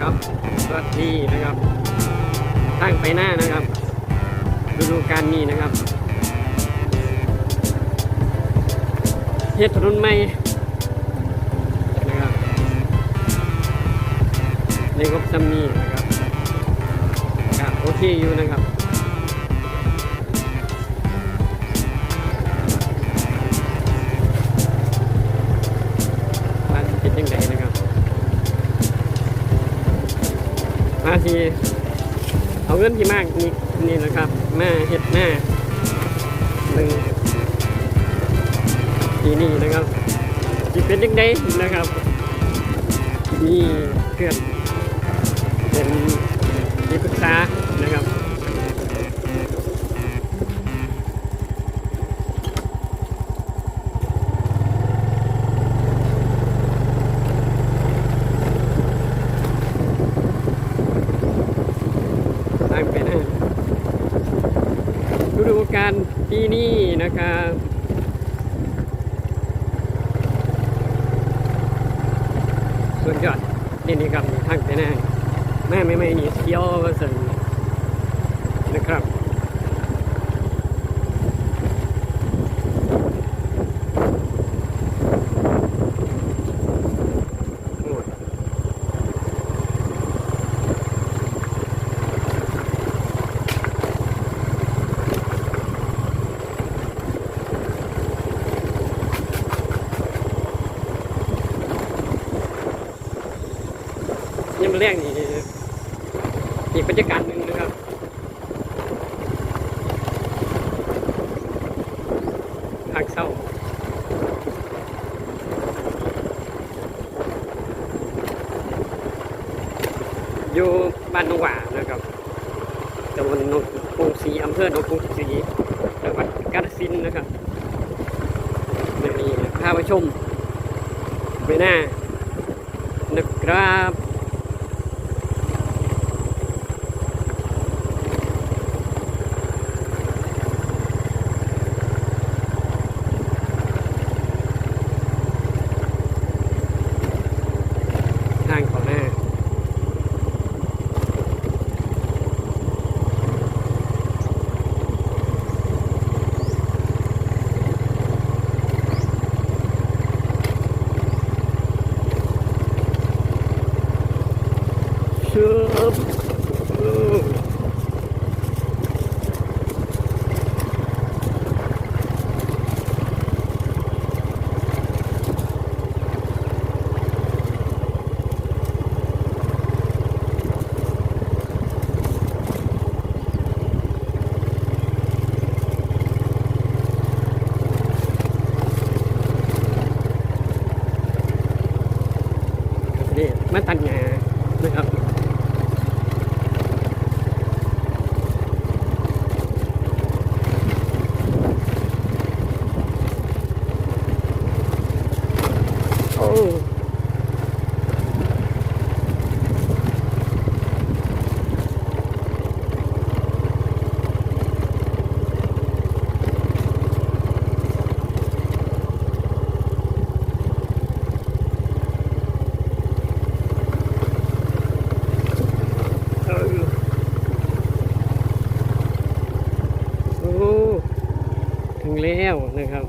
ครับสวัสดีนะครับ ตั้งไปหน้านะครับฤดูกาลนี้นะครับเฮ็ดถนนใหม่นะครับในงบซัมมีนะครับก็โอเคอยู่นะครับว่าสิเป็นยังไงนะครับมาทีเอาเงินที่มากนี่นี่นะครับมาเห็ดหน้าหนึ่งทีนี่นะครับจะเป็นยังไงนะครับมีเพื่อนเกิดามไปนะฤดูกาลปีนี้นะครับสุดยอดนี่นี่ครับทางไปแน่แม่ไม่ไม่นี่เที่ยวก็สนนะครับ มาเรียกนี่อีกบรรยากาศหนึ่งนะครับพักเศร้าอยู่บ้านนงหว่านะครับตำบลนงกรุงศรีอำเภอนงกรุงศรีจังหวัดกาฬสินธุ์นะครับนี่พาไปชมไปหน้านะครับ ทางของหน้าชื่อนี่ มาตัดงานะครับ โอ้ เออโอ้ ถึง แล้วนะครับ